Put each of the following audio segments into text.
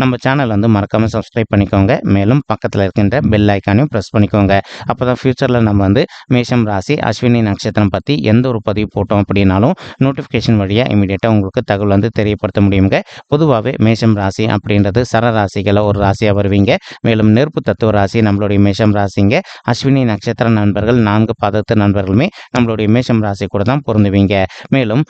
நம்ம சேனல் வந்து மறக்காமல் சப்ஸ்கிரைப் பண்ணிக்கோங்க. மேலும் பக்கத்தில் இருக்கின்ற பெல் ஐக்கானையும் ப்ரெஸ் பண்ணிக்கோங்க. அப்போ தான் ஃப்யூச்சரில் நம்ம வந்து மேஷம் ராசி அஸ்வினி நட்சத்திரம் பற்றி எந்த ஒரு பதிவு போட்டோம் அப்படின்னாலும் நோட்டிஃபிகேஷன் வழியாக இமீடியட்டாக உங்களுக்கு தகவல் வந்து தெரியப்படுத்த முடியுங்க. பொதுவாகவே மேஷம் ராசி அப்படின்றது சர ஒரு ராசியாக வருவீங்க. மேலும் நெருப்பு தத்துவ ராசி நம்மளுடைய மேஷம் ராசிங்க. அஸ்வினி நட்சத்திர நண்பர்கள் நான்கு பதத்து நண்பர்களுமே நம்மளுடைய மேஷம் ராசி கூட தான் பொருந்துவீங்க. மேலும்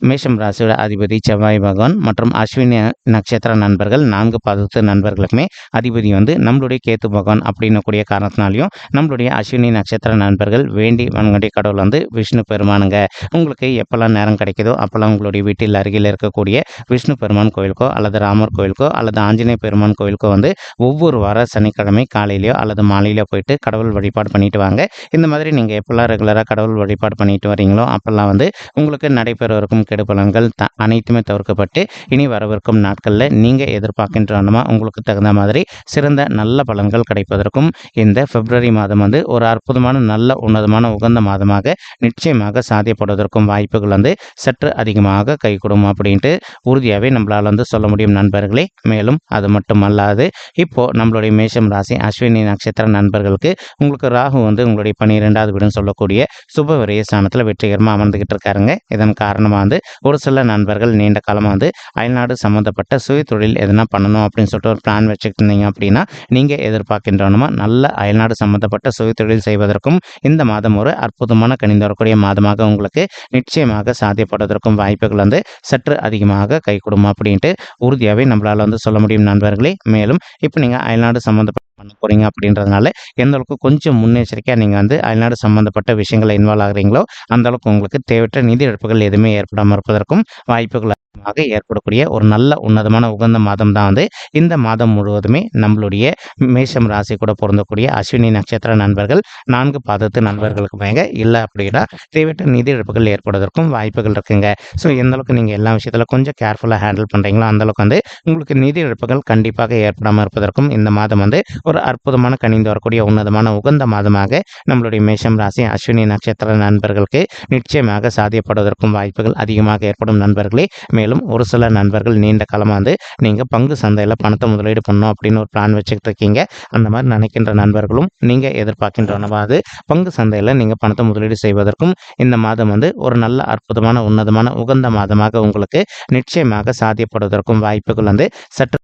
மேஷம் ராசியோட அதிபதி செவ்வாய் பகவான் மற்றும் அஸ்வினி நட்சத்திர நண்பர்கள் நான்கு பதத்து நண்பர்களுக்குமே அதிபதி வந்து நம்மளுடைய கேத்து பகவான் அப்படின்னு கூடிய காரணத்தினாலையும் நம்மளுடைய அஸ்வினி நட்சத்திர நண்பர்கள் வேண்டி வன்கொண்டிய கடவுள் வந்து விஷ்ணு பெருமானுங்க. உங்களுக்கு எப்போல்லாம் நேரம் கிடைக்குதோ அப்போல்லாம் உங்களுடைய வீட்டில் அருகில் இருக்கக்கூடிய விஷ்ணு பெருமான் கோயிலுக்கோ அல்லது ராமர் கோயிலுக்கோ அல்லது ஆஞ்சநேய பெருமான் கோயிலுக்கோ வந்து ஒவ்வொரு வார சனிக்கிழமை காலையிலையோ அல்லது மாலையிலோ போயிட்டு கடவுள் வழிபாடு பண்ணிட்டு வாங்க. இந்த மாதிரி நீங்கள் எப்போல்லாம் ரெகுலராக கடவுள் வழிபாடு பண்ணிட்டு வரீங்களோ அப்போல்லாம் வந்து உங்களுக்கு நடைபெறவிருக்கும் கெடுபலன்கள் த அனைத்துமே தவிர்க்கப்பட்டு இனி வரவிருக்கும் நாட்களில் நீங்கள் எதிர்பார்க்கின்றனமா உங்களுக்கு தகுந்த மாதிரி சிறந்த நல்ல பலன்கள் கிடைப்பதற்கும் இந்த பிப்ரவரி மாதம் வந்து ஒரு அற்புதமான நல்ல உன்னதமான உகந்த மாதமாக நிச்சயமாக சாத்தியப்படுவதற்கும் வாய்ப்புகள் வந்து சற்று அதிகமாக கைகூடும் அப்படின்ட்டு உறுதியாகவே நம்மளால் வந்து சொல்ல முடியும் நண்பர்களே. மேலும் அது மட்டும் அல்லாது இப்போது நம்மளுடைய மேஷம் ராசி அஸ்வினி நட்சத்திர நண்பர்களுக்கு உங்களுக்கு ராகு வந்து உங்களுடைய பன்னிரெண்டாவது வீடுன்னு சொல்லக்கூடிய சுப விரய ஸ்தானத்தில் வெற்றிகரமாக அமர்ந்துக்கிட்டு இருக்காருங்க. இதன் காரணமாக வந்து ஒரு சில நண்பர்கள் நீண்ட காலமாக வந்து அயல்நாடு சம்மந்தப்பட்ட சுய தொழில் எதனா பண்ணணும் அப்படின்னு சொல்லிட்டு ஒரு பிளான் வச்சுக்கிட்டு இருந்தீங்க அப்படின்னா நீங்கள் எதிர்பார்க்கின்றனமா நல்ல அயல்நாடு சம்மந்தப்பட்ட சுய தொழில் செய்வதற்கும் இந்த மாதம் ஒரு அற்புதமான கணிந்து வரக்கூடிய மாதமாக உங்களுக்கு நிச்சயமாக சாத்தியப்படுவதற்கும் வாய்ப்புகள் வந்து சற்று அதிகமாக கை கொடுமா அப்படின்ட்டு உறுதியாகவே நம்மளால் வந்து சொல்ல முடியும் நண்பர்களே. மேலும் இப்போ நீங்கள் அயல்நாடு சம்மந்தப்பட்ட பண்ண போகிறீங்க அப்படின்றதுனால எந்த அளவுக்கு கொஞ்சம் முன்னெச்சரிக்கையாக நீங்கள் வந்து அயல்நாடு சம்மந்தப்பட்ட விஷயங்களை இன்வால்வ் ஆகுறீங்களோ அந்தளவுக்கு உங்களுக்கு தேவையற்ற நிதி இழப்புகள் எதுவுமே ஏற்படாமல் இருப்பதற்கும் வாய்ப்புகள் அதிகமாக ஏற்படக்கூடிய ஒரு நல்ல உன்னதமான உகந்த மாதம் தான் வந்து இந்த மாதம் முழுவதுமே நம்மளுடைய மேஷம் ராசி கூட பொருந்தக்கூடிய அஸ்வினி நட்சத்திர நண்பர்கள் நான்கு பாதத்து நண்பர்களுக்கு மேங்க இல்லை அப்படின்னா தேவையற்ற நிதி இழப்புகள் ஏற்படுவதற்கும் வாய்ப்புகள் இருக்குங்க. ஸோ எந்த அளவுக்கு நீங்கள் எல்லா விஷயத்தில் கொஞ்சம் கேர்ஃபுல்லாக ஹேண்டில் பண்ணுறீங்களோ அந்த அளவுக்கு வந்து உங்களுக்கு நிதி இழப்புகள் கண்டிப்பாக ஏற்படாமல் இருப்பதற்கும் இந்த மாதம் வந்து ஒரு அற்புதமான கணிந்து வரக்கூடிய உன்னதமான உகந்த மாதமாக நம்மளுடைய மேஷம் ராசி அஸ்வினி நட்சத்திர நண்பர்களுக்கு நிச்சயமாக சாத்தியப்படுவதற்கும் வாய்ப்புகள் அதிகமாக ஏற்படும் நண்பர்களே. மேலும் ஒரு சில நண்பர்கள் நீண்ட காலமாக வந்து நீங்கள் பங்கு சந்தையில் பணத்தை முதலீடு பண்ணணும் அப்படின்னு ஒரு பிளான் வச்சுக்கிட்டு இருக்கீங்க. அந்த மாதிரி நினைக்கின்ற நண்பர்களும் நீங்கள் எதிர்பார்க்கின்றனவாது பங்கு சந்தையில் நீங்கள் பணத்தை முதலீடு செய்வதற்கும் இந்த மாதம் வந்து ஒரு நல்ல அற்புதமான உன்னதமான உகந்த மாதமாக உங்களுக்கு நிச்சயமாக சாத்தியப்படுவதற்கும் வாய்ப்புகள் வந்து சற்று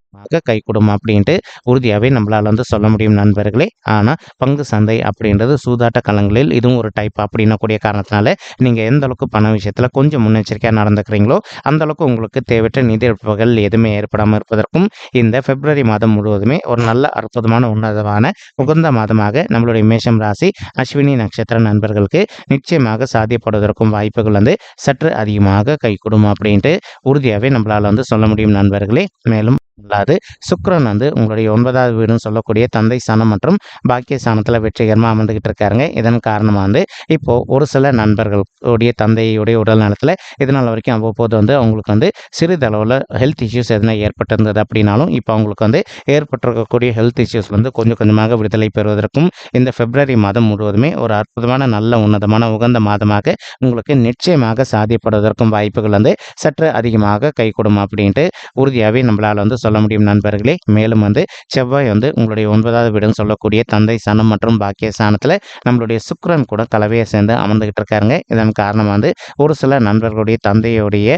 கை கொடுக்கும் அப்படின்ட்டு உறுதியாகவே நம்மளால் வந்து சொல்ல முடியும் நண்பர்களே. ஆனால் பங்கு சந்தை அப்படின்றது சூதாட்ட களங்களில் இதுவும் ஒரு டைப் அப்படின்னக்கூடிய காரணத்தினால நீங்கள் எந்த அளவுக்கு பண விஷயத்தில் கொஞ்சம் முன்னெச்சரிக்கையாக நடந்துக்கிறீங்களோ அந்த அளவுக்கு உங்களுக்கு தேவையற்ற நிதி இழப்புகள் எதுவுமே ஏற்படாமல் இருப்பதற்கும் இந்த பிப்ரவரி மாதம் முழுவதுமே ஒரு நல்ல அற்புதமான உன்னதமான உகந்த மாதமாக நம்மளுடைய மேஷம் ராசி அஸ்வினி நட்சத்திர நண்பர்களுக்கு நிச்சயமாக சாத்தியப்படுவதற்கும் வாய்ப்புகள் வந்து சற்று அதிகமாக கை கொடுக்கும் அப்படின்ட்டு உறுதியாகவே நம்மளால் வந்து சொல்ல முடியும் நண்பர்களே. மேலும் அல்லாது சுக்ரன் வந்து உங்களுடைய ஒன்பதாவது வீடுன்னு சொல்லக்கூடிய தந்தை ஸ்தானம் மற்றும் பாக்கிய ஸ்தானத்தில் வெற்றிகரமாக அமர்ந்துகிட்டு இருக்காருங்க. இதன் காரணமாக வந்து இப்போது ஒரு சில நண்பர்களுடைய தந்தையுடைய உடல் நலத்தில் இதனால் வரைக்கும் அவ்வப்போது வந்து அவங்களுக்கு வந்து சிறிதளவில் ஹெல்த் இஷ்யூஸ் எதனா ஏற்பட்டிருந்தது அப்படின்னாலும் இப்போ அவங்களுக்கு வந்து ஏற்பட்டிருக்கக்கூடிய ஹெல்த் இஷ்யூஸ் வந்து கொஞ்சம் கொஞ்சமாக விடுதலை பெறுவதற்கும் இந்த பிப்ரவரி மாதம் முழுவதுமே ஒரு அற்புதமான நல்ல உன்னதமான உகந்த மாதமாக உங்களுக்கு நிச்சயமாக சாதியப்படுவதற்கும் வாய்ப்புகள் வந்து சற்று அதிகமாக கைகூடும் அப்படின்ட்டு உறுதியாகவே நம்மளால் வந்து சொல்ல முடியும் நண்பர்களே. மேலும் வந்து செவ்வாய் வந்து உங்களுடைய ஒன்பதாவது வீடுன்னு சொல்லக்கூடிய தந்தை சனம் மற்றும் பாக்கிய ஸ்தானத்தில் நம்மளுடைய சுக்கரன் கூட கலவையை சேர்ந்து அமர்ந்துகிட்டு இருக்காருங்க. இதன் காரணமாக வந்து ஒரு சில நண்பர்களுடைய தந்தையுடைய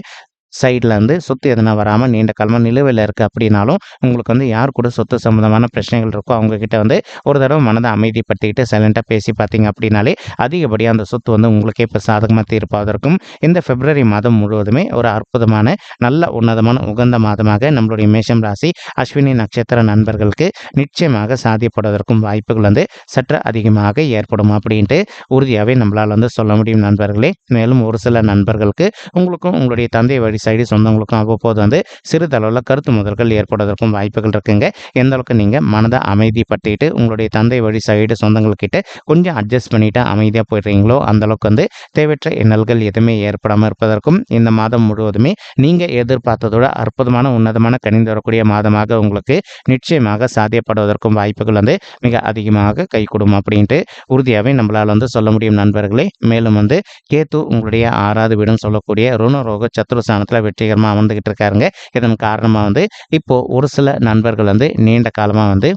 சைடில் வந்து சொத்து எதனா வராமல் நீண்ட காலமாக நிலுவையில் இருக்குது அப்படின்னாலும் உங்களுக்கு வந்து யார் கூட சொத்து சம்மந்தமான பிரச்சனைகள் இருக்கோ அவங்கக்கிட்ட வந்து ஒரு தடவை மனதை அமைதிப்படுத்திக்கிட்டு சைலண்ட்டாக பேசி பார்த்தீங்க அப்படின்னாலே அதிகப்படியாக அந்த சொத்து வந்து உங்களுக்கே இப்போ சாதகமாக தீர்ப்பாவதற்கும் இந்த பிப்ரவரி மாதம் முழுவதுமே ஒரு அற்புதமான நல்ல உன்னதமான உகந்த மாதமாக நம்மளுடைய மேஷம் ராசி அஸ்வினி நட்சத்திர நண்பர்களுக்கு நிச்சயமாக சாதியப்படுவதற்கும் வாய்ப்புகள் வந்து சற்று அதிகமாக ஏற்படும் அப்படின்ட்டு உறுதியாகவே நம்மளால் வந்து சொல்ல முடியும் நண்பர்களே. மேலும் ஒரு சில நண்பர்களுக்கு உங்களுக்கும் உங்களுடைய தந்தை வழி சைடு சொந்தங்களுக்கும் அவ்வப்போது வந்து சிறிதளவில் கருத்து முதல்கள் ஏற்படுவதற்கும் வாய்ப்புகள் இருக்குங்க. எந்த அளவுக்கு நீங்கள் மனதை அமைதிப்படுத்திட்டு உங்களுடைய தந்தை வழி சைடு சொந்தங்கள்கிட்ட கொஞ்சம் அட்ஜஸ்ட் பண்ணிவிட்டு அமைதியாக போயிடுறீங்களோ அந்த அளவுக்கு வந்து தேவையற்ற எண்ணல்கள் எதுவுமே ஏற்படாமல் இருப்பதற்கும் இந்த மாதம் முழுவதுமே நீங்கள் எதிர்பார்த்ததோட அற்புதமான உன்னதமான கணிந்து வரக்கூடிய மாதமாக உங்களுக்கு நிச்சயமாக சாத்தியப்படுவதற்கும் வாய்ப்புகள் வந்து மிக அதிகமாக கைகூடும் அப்படின்ட்டு உறுதியாகவே நம்மளால் வந்து சொல்ல முடியும் நண்பர்களே. மேலும் வந்து கேத்து உங்களுடைய ஆறாவது வீடும் சொல்லக்கூடிய ருணரோக சத்ருஸ்தானத்தில் வெற்றிகரமாக அமர்ந்துகிட்டு இருக்காருங்க. இதன் காரணமாக வந்து இப்போ ஒரு சில நண்பர்கள் வந்து நீண்ட காலமாக வந்து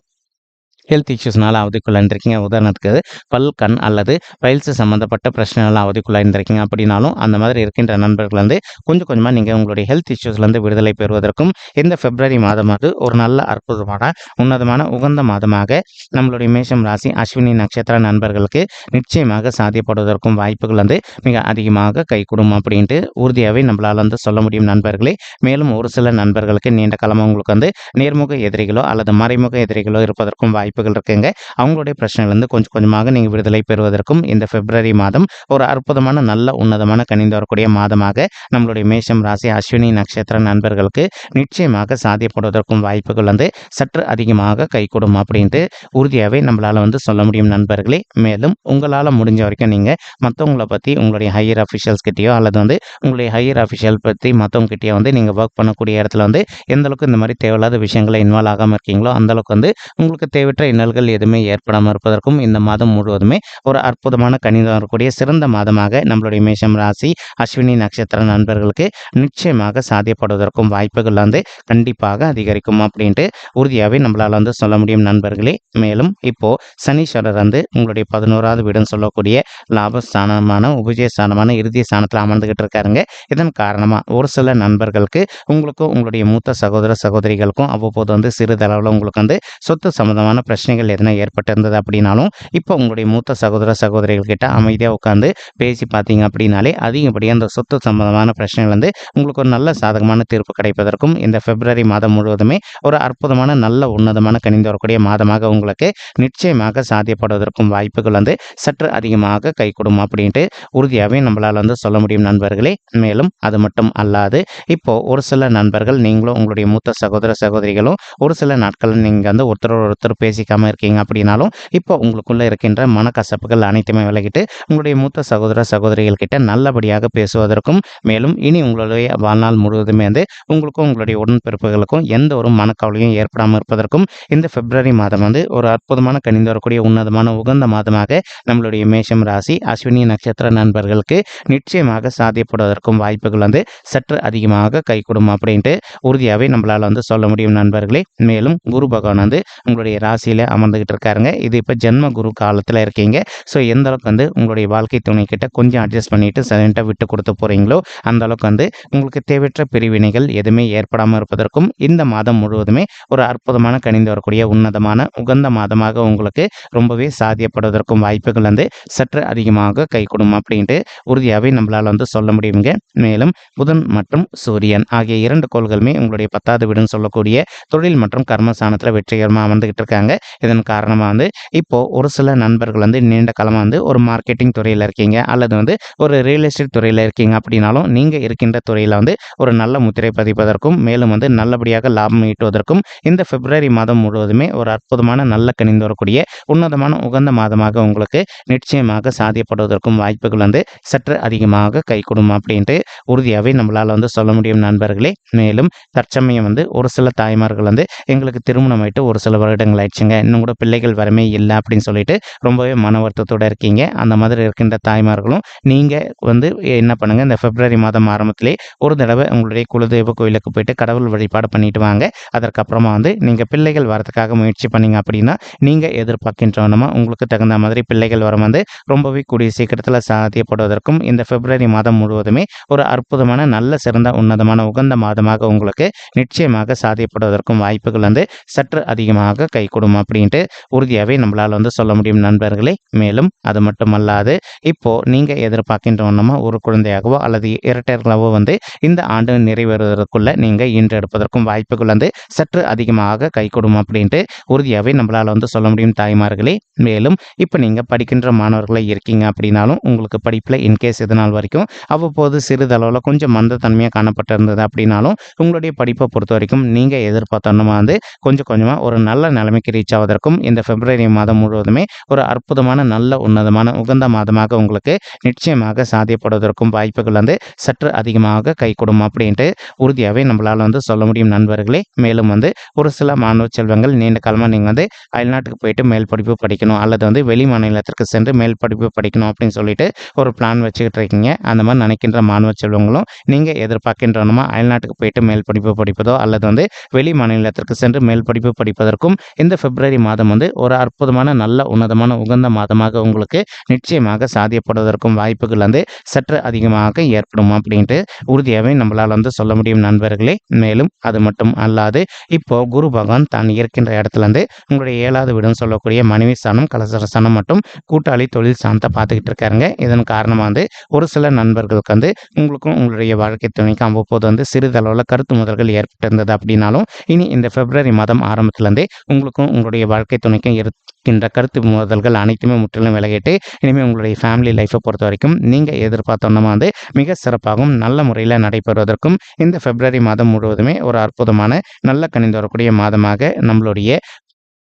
ஹெல்த் இஷ்யூஸ்னால அவதிக்குள்ளாயிருந்திருக்கீங்க உதாரணத்துக்கு பல் கண் அல்லது பயில்ஸ் சம்மந்தப்பட்ட பிரச்சனைகளால் அவதிக்குள்ளாயிருந்திருக்கீங்க அப்படின்னாலும் அந்த மாதிரி இருக்கின்ற நண்பர்கள் வந்து கொஞ்சம் கொஞ்சமாக நீங்கள் உங்களுடைய ஹெல்த் இஷ்யூஸ்லேருந்து விடுதலை பெறுவதற்கும் இந்த பிப்ரவரி மாதமாவது ஒரு நல்ல அற்புதமான உன்னதமான உகந்த மாதமாக நம்மளுடைய மேஷம் ராசி அஸ்வினி நட்சத்திர நண்பர்களுக்கு நிச்சயமாக சாத்தியப்படுவதற்கும் வாய்ப்புகள் வந்து மிக அதிகமாக கைகூடும் அப்படின்ட்டு உறுதியாகவே நம்மளால் வந்து சொல்ல முடியும் நண்பர்களே. மேலும் ஒரு சில நண்பர்களுக்கு நீண்ட காலமாக உங்களுக்கு வந்து நேர்முக எதிரிகளோ அல்லது மறைமுக எதிரிகளோ இருப்பதற்கும் வாய்ப்பு வாய்ப்புகள் இருக்குங்க. அவங்களுடைய பிரச்சனையிலேருந்து கொஞ்சம் கொஞ்சமாக நீங்கள் விடுதலை பெறுவதற்கும் இந்த பிப்ரவரி மாதம் ஒரு அற்புதமான நல்ல உன்னதமான கணிந்து வரக்கூடிய மாதமாக நம்மளுடைய மேஷம் ராசி அஸ்வினி நட்சத்திர நண்பர்களுக்கு நிச்சயமாக சாத்தியப்படுவதற்கும் வாய்ப்புகள் வந்து சற்று அதிகமாக கைகூடும் அப்படின்ட்டு உறுதியாகவே நம்மளால் வந்து சொல்ல முடியும் நண்பர்களே. மேலும் உங்களால் முடிஞ்ச வரைக்கும் நீங்கள் மற்றவங்கள பற்றி உங்களுடைய ஹையர் அஃபிஷியல்ஸ் கிட்டேயோ அல்லது வந்து உங்களுடைய ஹையர் அஃபிஷியல் பற்றி மற்றவங்க கிட்டேயோ வந்து நீங்கள் ஒர்க் பண்ணக்கூடிய இடத்துல வந்து எந்தளவுக்கு இந்த மாதிரி தேவையில்லாத விஷயங்களை இன்வால்வ் ஆகாமல் இருக்கீங்களோ அந்தளவுக்கு வந்து உங்களுக்கு தேவையற்ற இன்னல்கள் எதுவுமே ஏற்படாமல் இருப்பதற்கும் இந்த மாதம் முழுவதுமே ஒரு அற்புதமான கணிதம் வரக்கூடிய சிறந்த மாதமாக நம்மளுடைய மேஷம் ராசி அஸ்வினி நட்சத்திர நண்பர்களுக்கு நிச்சயமாக சாத்தியப்படுவதற்கும் வாய்ப்புகள் வந்து கண்டிப்பாக அதிகரிக்கும் அப்படின்ட்டு உறுதியாகவே நம்மளால் வந்து சொல்ல முடியும் நண்பர்களே. மேலும் இப்போ சனீஸ்வரர் வந்து உங்களுடைய பதினோராவது வீடுன்னு சொல்லக்கூடிய லாபஸ்தானமான உபஜயஸ்தானமான இறுதி ஸ்தானத்தில் அமர்ந்துகிட்டு இருக்காருங்க. இதன் காரணமாக ஒரு சில நண்பர்களுக்கு உங்களுக்கும் உங்களுடைய மூத்த சகோதர சகோதரிகளுக்கும் அவ்வப்போது வந்து சிறிதளவில் உங்களுக்கு வந்து சொத்து சம்மந்தமான பிரச்சனைகள் எதனா ஏற்பட்டிருந்தது அப்படின்னாலும் இப்போ உங்களுடைய மூத்த சகோதர சகோதரிகள்கிட்ட அமைதியாக உட்காந்து பேசி பார்த்தீங்க அப்படின்னாலே அதிகப்படியாக அந்த சொத்து சம்பந்தமான பிரச்சனைகள் வந்து உங்களுக்கு ஒரு நல்ல சாதகமான தீர்ப்பு கிடைப்பதற்கும் இந்த பிப்ரவரி மாதம் முழுவதுமே ஒரு அற்புதமான நல்ல உன்னதமான கணிந்து வரக்கூடிய மாதமாக உங்களுக்கு நிச்சயமாக சாத்தியப்படுவதற்கும் வாய்ப்புகள் வந்து சற்று அதிகமாக கைகூடும் அப்படின்ட்டு உறுதியாகவே நம்மளால் வந்து சொல்ல முடியும் நண்பர்களே. மேலும் அது மட்டும் அல்லாது இப்போ ஒரு சில நண்பர்கள் நீங்களும் உங்களுடைய மூத்த சகோதர சகோதரிகளும் ஒரு சில நாட்கள் நீங்கள் வந்து ஒருத்தர் ஒருத்தர் பேசி பேசிக்காமல் இருக்கீங்க அப்படின்னாலும் இப்போ உங்களுக்குள்ளே இருக்கின்ற மனக்கசப்புகள் அனைத்துமே விலகிட்டு உங்களுடைய மூத்த சகோதர சகோதரிகள் கிட்ட நல்லபடியாக பேசுவதற்கும் மேலும் இனி உங்களுடைய வாழ்நாள் முழுவதுமே வந்து உங்களுக்கும் உங்களுடைய உடன்பிறப்புகளுக்கும் எந்த ஒரு மனக்கவலையும் ஏற்படாமல் இருப்பதற்கும் இந்த பிப்ரவரி மாதம் வந்து ஒரு அற்புதமான கணிந்து வரக்கூடிய உன்னதமான உகந்த மாதமாக நம்மளுடைய மேஷம் ராசி அஸ்வினி நட்சத்திர நண்பர்களுக்கு நிச்சயமாக சாத்தியப்படுவதற்கும் வாய்ப்புகள் வந்து சற்று அதிகமாக கைகூடும் அப்படின்ட்டு உறுதியாகவே நம்மளால் வந்து சொல்ல முடியும் நண்பர்களே. மேலும் குரு பகவான் வந்து உங்களுடைய ராசி ராசியில் அமர்ந்துகிட்டு இருக்காருங்க. இது இப்போ ஜென்ம குரு காலத்தில் இருக்கீங்க. ஸோ எந்த அளவுக்கு வந்து உங்களுடைய வாழ்க்கை துணை கிட்ட கொஞ்சம் அட்ஜஸ்ட் பண்ணிவிட்டு சைலண்ட்டாக விட்டு கொடுத்து போகிறீங்களோ அந்த அளவுக்கு வந்து உங்களுக்கு தேவையற்ற பிரிவினைகள் எதுவுமே ஏற்படாமல் இருப்பதற்கும் இந்த மாதம் முழுவதுமே ஒரு அற்புதமான கணிந்து வரக்கூடிய உன்னதமான உகந்த மாதமாக உங்களுக்கு ரொம்பவே சாத்தியப்படுவதற்கும் வாய்ப்புகள் வந்து சற்று அதிகமாக கைகூடும் அப்படின்ட்டு உறுதியாகவே நம்மளால் வந்து சொல்ல முடியுங்க. மேலும் புதன் மற்றும் சூரியன் ஆகிய இரண்டு கோள்களுமே உங்களுடைய பத்தாவது வீடுன்னு சொல்லக்கூடிய தொழில் மற்றும் கர்மஸ்தானத்தில் வெற்றிகரமாக அமர்ந்துகிட்டு இருக்காங்க. இதன் காரணமாக வந்து இப்போ ஒரு சில நண்பர்கள் வந்து நீண்ட காலமாக வந்து ஒரு மார்க்கெட்டிங் துறையில் இருக்கீங்க அல்லது வந்து ஒரு ரியல் எஸ்டேட் துறையில் இருக்கீங்க அப்படின்னாலும் நீங்கள் இருக்கின்ற துறையில் வந்து ஒரு நல்ல முத்திரை பதிப்பதற்கும் மேலும் வந்து நல்லபடியாக லாபம் ஈட்டுவதற்கும் இந்த பிப்ரவரி மாதம் முழுவதுமே ஒரு அற்புதமான நல்ல கணிந்து வரக்கூடிய உன்னதமான உகந்த மாதமாக உங்களுக்கு நிச்சயமாக சாதியப்படுவதற்கும் வாய்ப்புகள் வந்து சற்று அதிகமாக கைகூடும் அப்படின்ட்டு உறுதியாகவே நம்மளால் வந்து சொல்ல முடியும் நண்பர்களே. மேலும் தற்சமயம் வந்து ஒரு சில தாய்மார்கள் வந்து எங்களுக்கு திருமணம் ஆயிட்டு ஒரு சில வருடங்கள் ஆயிடுச்சுங்க. இன்னும் கூட பிள்ளைகள் வரமே இல்லை அப்படின்னு சொல்லிட்டு ரொம்பவே மன வருத்தத்தோடு இருக்கீங்க. அந்த மாதிரி இருக்கின்ற தாய்மார்களும் நீங்கள் வந்து என்ன பண்ணுங்கள் இந்த பிப்ரவரி மாதம் ஆரம்பத்திலே ஒரு தடவை உங்களுடைய குலதெய்வ கோயிலுக்கு போயிட்டு கடவுள் வழிபாடு பண்ணிட்டு வாங்க. அதற்கப்புறமா வந்து நீங்கள் பிள்ளைகள் வரதுக்காக முயற்சி பண்ணீங்க அப்படின்னா நீங்கள் எதிர்பார்க்கின்றவனமா உங்களுக்கு தகுந்த மாதிரி பிள்ளைகள் வரம் வந்து ரொம்பவே கூடிய சீக்கிரத்தில் சாத்தியப்படுவதற்கும் இந்த பிப்ரவரி மாதம் முழுவதுமே ஒரு அற்புதமான நல்ல சிறந்த உன்னதமான உகந்த மாதமாக உங்களுக்கு நிச்சயமாக சாத்தியப்படுவதற்கும் வாய்ப்புகள் வந்து சற்று அதிகமாக கைகூடுமா. அப்படின்ட்டு உறுதியாகவே நம்மளால் வந்து சொல்ல முடியும் நண்பர்களே. மேலும் அது மட்டுமல்லாது இப்போது நீங்கள் எதிர்பார்க்கின்ற ஒன்றுமா ஒரு குழந்தையாகவோ அல்லது இரட்டையர்களாகவோ வந்து இந்த ஆண்டு நிறைவேறுவதற்குள்ள நீங்கள் ஈன்றெடுப்பதற்கும் வாய்ப்புகள் வந்து சற்று அதிகமாக கை கொடும் அப்படின்ட்டு உறுதியாகவே நம்மளால் வந்து சொல்ல முடியும் தாய்மார்களே. மேலும் இப்போ நீங்கள் படிக்கின்ற மாணவர்களே இருக்கீங்க அப்படின்னாலும் உங்களுக்கு படிப்பில் இன்கேஸ் இது நாள் வரைக்கும் அவ்வப்போது சிறிதளவில் கொஞ்சம் மந்தத்தன்மையாக காணப்பட்டிருந்தது அப்படின்னாலும் உங்களுடைய படிப்பை பொறுத்த வரைக்கும் நீங்கள் எதிர்பார்த்தோன்னா வந்து கொஞ்சம் கொஞ்சமாக ஒரு நல்ல நிலைமைக்கு ரீச் ஆவதற்கும் இந்த பிப்ரவரி மாதம் முழுவதுமே ஒரு அற்புதமான நல்ல உன்னதமான உகந்த மாதமாக உங்களுக்கு நிச்சயமாக சாத்தியப்படுவதற்கும் வாய்ப்புகள் வந்து சற்று அதிகமாக கை கொடும் அப்படின்ட்டு உறுதியாகவே நம்மளால் வந்து சொல்ல முடியும் நண்பர்களே. மேலும் வந்து ஒரு சில மாணவ செல்வங்கள் நீண்ட காலமாக நீங்கள் வந்து அயல்நாட்டுக்கு போயிட்டு மேல் படிப்பு படிக்கணும் அல்லது வந்து வெளி மாநிலத்திற்கு சென்று மேல் படிப்பு படிக்கணும் அப்படின்னு சொல்லிட்டு ஒரு பிளான் வச்சுக்கிட்டு இருக்கீங்க. அந்த மாதிரி நினைக்கின்ற மாணவ செல்வங்களும் நீங்கள் எதிர்பார்க்கின்றனமா அயல்நாட்டுக்கு போயிட்டு மேல் படிப்பு படிப்பதோ அல்லது வந்து வெளி மாநிலத்திற்கு சென்று மேல் படிப்பு படிப்பதற்கும் இந்த பிப்ரவரி பிப்ரவரி மாதம் வந்து ஒரு அற்புதமான நல்ல உன்னதமான உகந்த மாதமாக உங்களுக்கு நிச்சயமாக சாதியப்படுவதற்கும் வாய்ப்புகள் வந்து சற்று அதிகமாக ஏற்படும் அப்படின்ட்டு உறுதியாகவே நம்மளால் வந்து சொல்ல முடியும் நண்பர்களே. மேலும் அது மட்டும் அல்லாது இப்போ குரு பகவான் தான் இருக்கின்ற இடத்துல இருந்து உங்களுடைய ஏழாவது வீடுன்னு சொல்லக்கூடிய மனைவி ஸ்தானம் கலசர ஸ்தானம் மற்றும் கூட்டாளி தொழில் ஸ்தானத்தை பார்த்துக்கிட்டு இருக்காருங்க. இதன் காரணமாக வந்து ஒரு சில நண்பர்களுக்கு வந்து உங்களுக்கும் உங்களுடைய வாழ்க்கை துணைக்கும் அவ்வப்போது வந்து சிறிதளவில் கருத்து முதல்கள் ஏற்பட்டிருந்தது அப்படின்னாலும் இனி இந்த பிப்ரவரி மாதம் ஆரம்பத்துலேருந்தே உங்களுக்கும் உங்களுடைய வாழ்க்கை துணைக்கும் இருக்கின்ற கருத்து மோதல்கள் அனைத்துமே முற்றிலும் விலகிட்டு இனிமேல் உங்களுடைய ஃபேமிலி லைஃப்பை பொறுத்த வரைக்கும் நீங்கள் எதிர்பார்த்தோன்னா வந்து மிக சிறப்பாகவும் நல்ல முறையில் நடைபெறுவதற்கும் இந்த பிப்ரவரி மாதம் முழுவதுமே ஒரு அற்புதமான நல்ல கணிந்து வரக்கூடிய மாதமாக நம்மளுடைய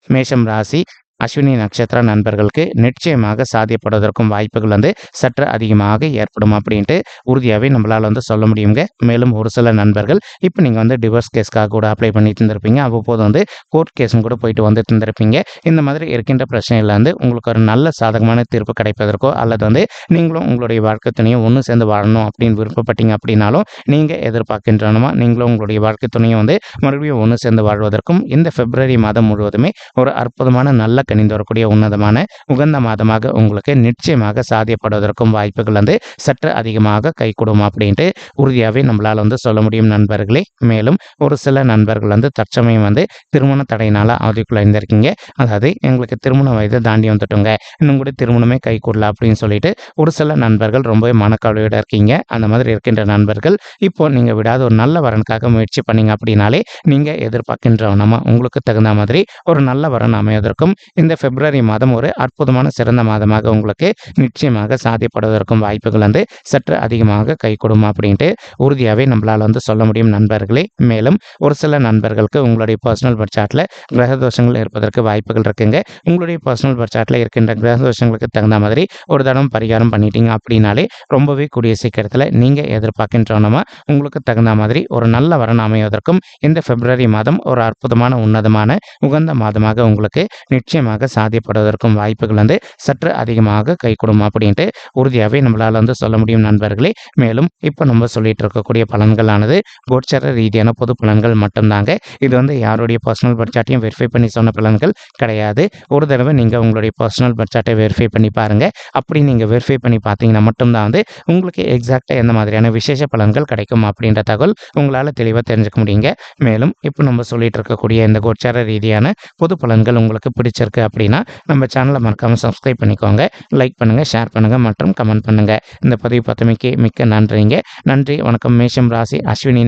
மேஷம் ராசி அஸ்வினி நட்சத்திர நண்பர்களுக்கு நிச்சயமாக சாத்தியப்படுவதற்கும் வாய்ப்புகள் வந்து சற்று அதிகமாக ஏற்படும் அப்படின்ட்டு உறுதியாகவே நம்மளால் வந்து சொல்ல முடியுங்க. மேலும் ஒரு சில நண்பர்கள் இப்போ நீங்கள் வந்து டிவோர்ஸ் கேஸ்க்காக கூட அப்ளை பண்ணிட்டு இருந்திருப்பீங்க. அவ்வப்போது வந்து கோர்ட் கேஸும் கூட போயிட்டு வந்துட்டு இருந்திருப்பீங்க. இந்த மாதிரி இருக்கின்ற பிரச்சனையில் வந்து உங்களுக்கு ஒரு நல்ல சாதகமான தீர்ப்பு கிடைப்பதற்கோ அல்லது வந்து நீங்களும் உங்களுடைய வாழ்க்கை துணையும் ஒன்று சேர்ந்து வாழணும் அப்படின்னு விருப்பப்பட்டீங்க அப்படின்னாலும் நீங்கள் எதிர்பார்க்கின்றனமா நீங்களும் உங்களுடைய வாழ்க்கை துணையும் வந்து மறுபடியும் ஒன்று சேர்ந்து வாழ்வதற்கும் இந்த பிப்ரவரி மாதம் முழுவதுமே ஒரு அற்புதமான நல்ல கணிந்து வரக்கூடிய உன்னதமான உகந்த மாதமாக உங்களுக்கு நிச்சயமாக சாத்தியப்படுவதற்கும் வாய்ப்புகள் வந்து சற்று அதிகமாக கை அப்படின்ட்டு உறுதியாகவே நம்மளால் வந்து சொல்ல முடியும் நண்பர்களே. மேலும் ஒரு சில நண்பர்கள் வந்து தற்சமயம் வந்து திருமண தடையினால் அவதிக்குள்ள இருந்திருக்கீங்க. அதாவது எங்களுக்கு திருமண வயது தாண்டி வந்துட்டோங்க. இன்னும் கூட திருமணமே கை கூடல அப்படின்னு சொல்லிட்டு ஒரு சில நண்பர்கள் ரொம்பவே மனக்கவலையோட இருக்கீங்க. அந்த மாதிரி இருக்கின்ற நண்பர்கள் இப்போ நீங்கள் விடாத ஒரு நல்ல வரனுக்காக முயற்சி பண்ணீங்க அப்படின்னாலே நீங்கள் எதிர்பார்க்கின்றவனமா உங்களுக்கு தகுந்த மாதிரி ஒரு நல்ல வரன் அமைவதற்கும் இந்த பிப்ரவரி மாதம் ஒரு அற்புதமான சிறந்த மாதமாக உங்களுக்கு நிச்சயமாக சாத்தியப்படுவதற்கும் வாய்ப்புகள் வந்து சற்று அதிகமாக கை கொடுமா அப்படின்ட்டு உறுதியாகவே நம்மளால் வந்து சொல்ல முடியும் நண்பர்களே. மேலும் ஒரு சில நண்பர்களுக்கு உங்களுடைய பர்சனல் பட்சாட்டில் கிரக தோஷங்கள் இருப்பதற்கு வாய்ப்புகள் இருக்குங்க. உங்களுடைய பர்சனல் பட்சாட்டில் இருக்கின்ற கிரக தோஷங்களுக்கு தகுந்த மாதிரி ஒரு தடம் பரிகாரம் பண்ணிட்டீங்க அப்படின்னாலே ரொம்பவே கூடிய சீக்கிரத்தில் நீங்கள் எதிர்பார்க்கின்றோனமா உங்களுக்கு தகுந்த மாதிரி ஒரு நல்ல வரன் அமைவதற்கும் இந்த பிப்ரவரி மாதம் ஒரு அற்புதமான உன்னதமான உகந்த மாதமாக உங்களுக்கு நிச்சயம் நிச்சயமாக சாத்தியப்படுவதற்கும் வாய்ப்புகள் வந்து சற்று அதிகமாக கை கொடுமா அப்படின்ட்டு உறுதியாகவே நம்மளால் வந்து சொல்ல முடியும் நண்பர்களே. மேலும் இப்போ நம்ம சொல்லிட்டு இருக்கக்கூடிய பலன்களானது கோட்சர ரீதியான பொது பலன்கள் மட்டும்தாங்க. இது வந்து யாருடைய பர்சனல் பட்ஜெட்டையும் வெரிஃபை பண்ணி சொன்ன பலன்கள் கிடையாது. ஒரு தடவை நீங்கள் உங்களுடைய பர்சனல் பட்ஜெட்டை வெரிஃபை பண்ணி பாருங்கள் அப்படி நீங்கள் வெரிஃபை பண்ணி பார்த்தீங்கன்னா மட்டும்தான் வந்து உங்களுக்கு எக்ஸாக்டாக எந்த மாதிரியான விசேஷ பலன்கள் கிடைக்கும் அப்படின்ற தகவல் உங்களால் தெளிவாக தெரிஞ்சுக்க முடியுங்க. மேலும் இப்போ நம்ம சொல்லிட்டு இருக்கக்கூடிய இந்த கோச்சார ரீதியான பொது பலன்கள் உங்களுக்கு பிடிச்சிருக்கு அப்படின்னா நம்ம சேனலை மறக்காமல் சப்ஸ்கிரைப் பண்ணிக்கோங்க லைக் பண்ணுங்கள் ஷேர் பண்ணுங்கள் மற்றும் கமெண்ட் பண்ணுங்கள் இந்த பதிவு பத்தமைக்கு மிக்க நன்றிங்க. நன்றி வணக்கம். மேஷம் ராசி அஸ்வினி